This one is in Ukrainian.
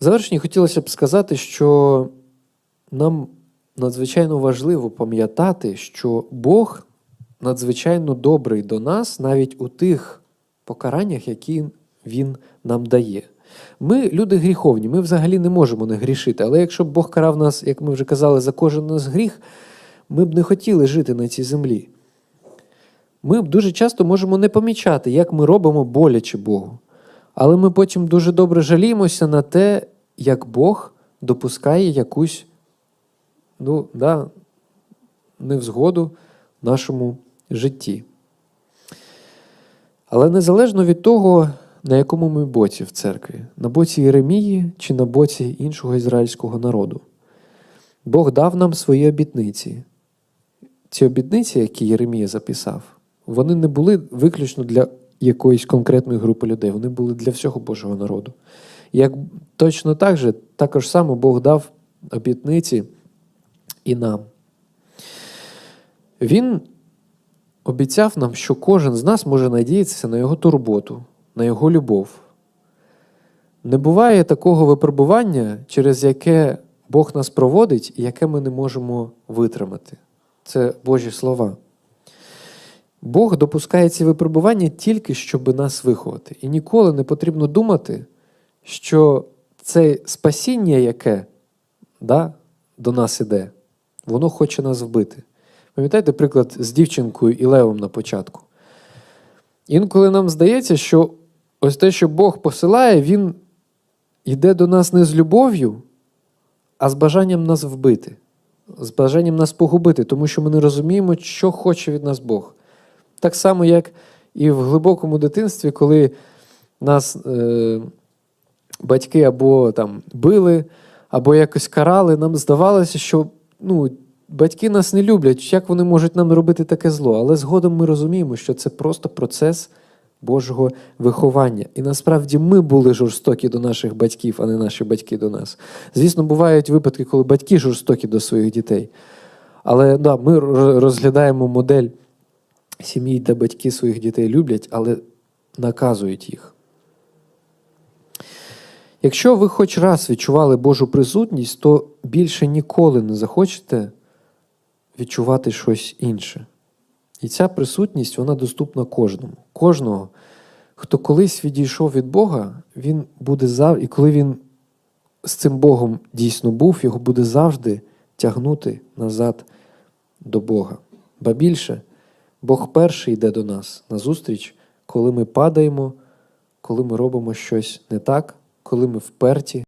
В завершенні хотілося б сказати, що нам надзвичайно важливо пам'ятати, що Бог надзвичайно добрий до нас навіть у тих покараннях, які Він нам дає. Ми люди гріховні, ми взагалі не можемо не грішити. Але якщо б Бог карав нас, як ми вже казали, за кожен наш гріх, ми б не хотіли жити на цій землі. Ми б дуже часто можемо не помічати, як ми робимо боляче Богу. Але ми потім дуже добре жаліємося на те, як Бог допускає якусь ну, да, невзгоду в нашому житті. Але незалежно від того, на якому ми боці в церкві, на боці Єремії чи на боці іншого ізраїльського народу, Бог дав нам свої обітниці. Ці обітниці, які Єремія записав, вони не були виключно для якоїсь конкретної групи людей, вони були для всього Божого народу. Як точно так же, також само Бог дав обітниці і нам. Він обіцяв нам, що кожен з нас може надіятися на його турботу, на його любов. Не буває такого випробування, через яке Бог нас проводить і яке ми не можемо витримати. Це Божі слова. Бог допускає ці випробування тільки, щоб нас виховати. І ніколи не потрібно думати, що це спасіння, яке да, до нас іде, воно хоче нас вбити. Пам'ятаєте приклад з дівчинкою і левом на початку? Інколи нам здається, що ось те, що Бог посилає, Він йде до нас не з любов'ю, а з бажанням нас вбити, з бажанням нас погубити, тому що ми не розуміємо, що хоче від нас Бог. Так само, як і в глибокому дитинстві, коли нас е, батьки або там били, або якось карали, нам здавалося, що ну, батьки нас не люблять, як вони можуть нам робити таке зло. Але згодом ми розуміємо, що це просто процес Божого виховання. І насправді ми були жорстокі до наших батьків, а не наші батьки до нас. Звісно, бувають випадки, коли батьки жорстокі до своїх дітей. Але да, ми розглядаємо модель сім'ї, де батьки своїх дітей люблять, але наказують їх. Якщо ви хоч раз відчували Божу присутність, то більше ніколи не захочете відчувати щось інше. І ця присутність вона доступна кожному. Кожного, хто колись відійшов від Бога, він буде завжди, і коли він з цим Богом дійсно був, його буде завжди тягнути назад до Бога. Ба більше, Бог перший йде до нас назустріч, коли ми падаємо, коли ми робимо щось не так, коли ми вперті,